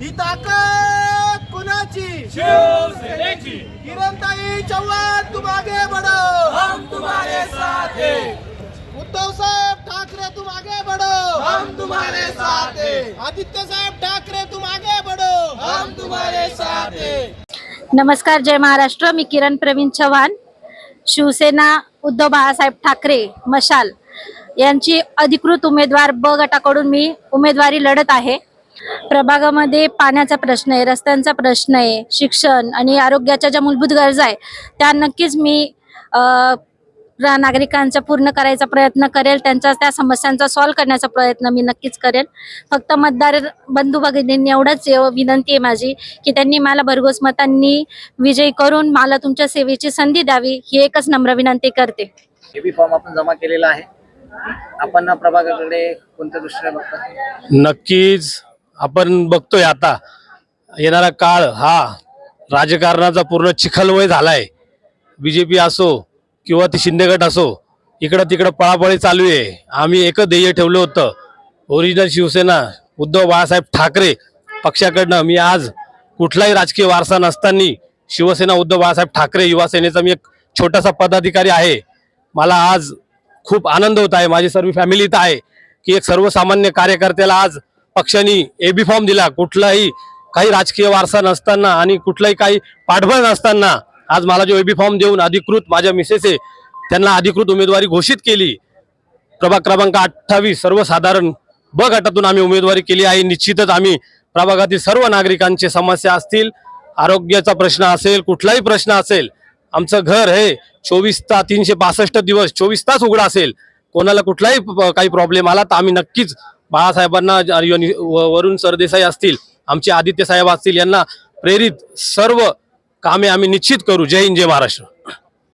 ही ताकद कुणाची? शिवसेनेची. किरणताई चव्हाण तुम आगे बढ़ो. हम तुम्हारे साथ हैं. उद्धव साहेब ठाकरे तुम आगे बढ़ो. हम तुम्हारे साथ हैं. आदित्य साहेब ठाकरे तुम आगे बढ़ो. हम तुम्हारे साथ हैं. नमस्कार जय महाराष्ट्र. मी किरण प्रवीण चव्हाण शिवसेना उद्धव बाळासाहेब ठाकरे मशाल यांची अधिकृत उमेदवार ब गटाकडून मी उमेदवारी लढत आहे. प्रभागामध्ये पाण्याचा प्रश्न आहे रस्त्यांचा प्रश्न आहे शिक्षण आणि आरोग्याच्या ज्या मूलभूत गरजा आहे त्या नक्कीच मी नागरिकांचा पूर्ण करायचा प्रयत्न करेल. त्यांच्या त्या समस्यांचा सॉल्व्ह करण्याचा प्रयत्न मी नक्कीच करेल. फक्त मतदार बंधू भगिनींनी एवढंच एव- विनंती आहे माझी की त्यांनी मला भरघोस मतांनी विजयी करून मला तुमच्या सेवेची संधी द्यावी ही एकच नम्र विनंती करते. फॉर्म आपण जमा केलेला आहे. आपण प्रभागाकडे कोणत्या दृष्टीने बघता? नक्कीच आपण बघतोय आता येणारा काळ हा राजकारणाचा पूर्ण चिखलमय झालाय. बीजेपी असो किंवा ती शिंदेगट असो इकडं तिकडं पळापळी चालू आहे. आम्ही एकच ध्येय ठेवलं होतं. ओरिजिनल शिवसेना उद्धव बाळासाहेब ठाकरे पक्षाकडनं मी आज कुठलाही राजकीय वारसा नसताना शिवसेना उद्धव बाळासाहेब ठाकरे युवा सेनेचा मी एक छोटासा पदाधिकारी आहे. मला आज खूप आनंद होत आहे. माझी सर्व फॅमिली इथं आहे की एक सर्वसामान्य कार्यकर्त्याला आज पक्षाने एबी फॉर्म दिला. कुठलाही काही राजकीय वारसा नसताना आणि कुठलाही काही पाठबळ नसताना आज मला जो एबी फॉर्म देऊन अधिकृत माझ्या मिसेसे त्यांना अधिकृत उमेदवारी घोषित केली. प्रभाग क्रमांक अठ्ठावीस सर्वसाधारण ब गटातून आम्ही उमेदवारी केली आहे. निश्चितच आम्ही प्रभागातील सर्व नागरिकांचे समस्या असतील आरोग्याचा प्रश्न असेल कुठलाही प्रश्न असेल आमचं घर हे चोवीस तास तीनशे पासष्ट दिवस चोवीस तास उघडं असेल कोणाला कुठलाही काही प्रॉब्लेम आला तर आम्ही नक्कीच बाळासाहेबांना योनी- व- वरुण सरदेसाई असतील आमचे आदित्य साहेब असतील यांना प्रेरित सर्व कामे आम्ही निश्चित करू. जय हिंद जय महाराष्ट्र.